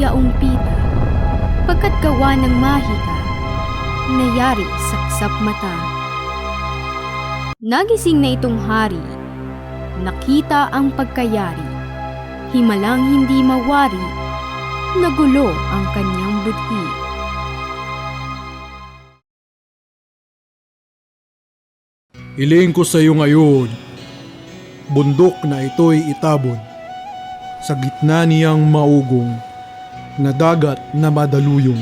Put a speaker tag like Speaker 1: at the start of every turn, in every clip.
Speaker 1: yaong pita, pagkat gawa ng mahika, nayari saksap mata. Nagising na itong hari, nakita ang pagkayari, himalang hindi mawari, nagulo ang kanyang budhi.
Speaker 2: Hiling ko sa iyo ngayon, bundok na ito'y itabon, sa gitna niyang maugong, na dagat na madaluyong.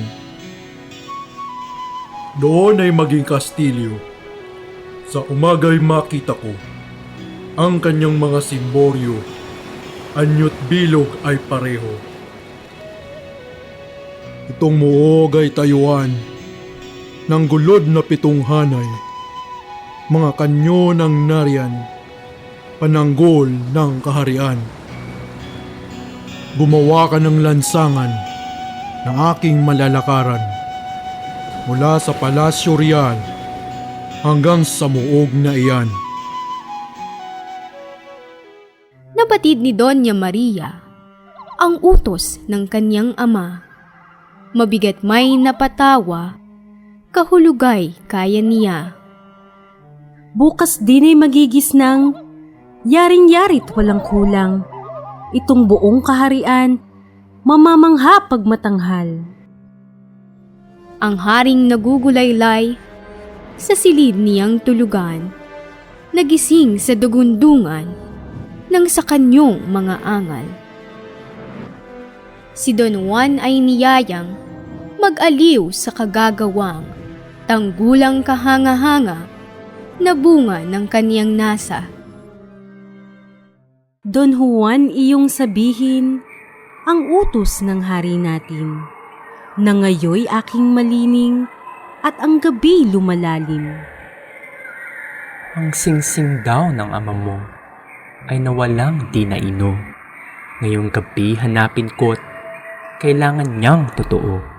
Speaker 2: Doon ay maging kastilyo. Sa umaga'y makita ko, ang kanyang mga simboryo, anyo't bilog ay pareho. Itong muog ay tayuan, ng gulod na pitong hanay, mga kanyo ng nariyan, pananggol ng kaharian. Gumawa ka ng lansangan ng aking malalakaran mula sa Palasyo Real hanggang sa muog na iyan.
Speaker 1: Nabatid ni Doña Maria ang utos ng kanyang ama. Mabigat may napatawa, kahulugay kaya niya.
Speaker 3: Bukas din ay magigis ng yaring-yarit walang kulang. Itong buong kaharian, mamamangha pagmatanghal.
Speaker 1: Ang haring nagugulaylay sa silid niyang tulugan, nagising sa dugundungan ng sa kanyong mga angal. Si Don Juan ay niyayang mag-aliw sa kagagawang tanggulang kahanga-hanga na bunga ng kaniyang nasa.
Speaker 3: Don Juan iyong sabihin ang utos ng hari natin, na ngayoy aking malining at ang gabi lumalalim.
Speaker 4: Ang singsing daw ng ama mo ay nawalang di na ino. Ngayong gabi hanapin ko't kailangan niyang totoo.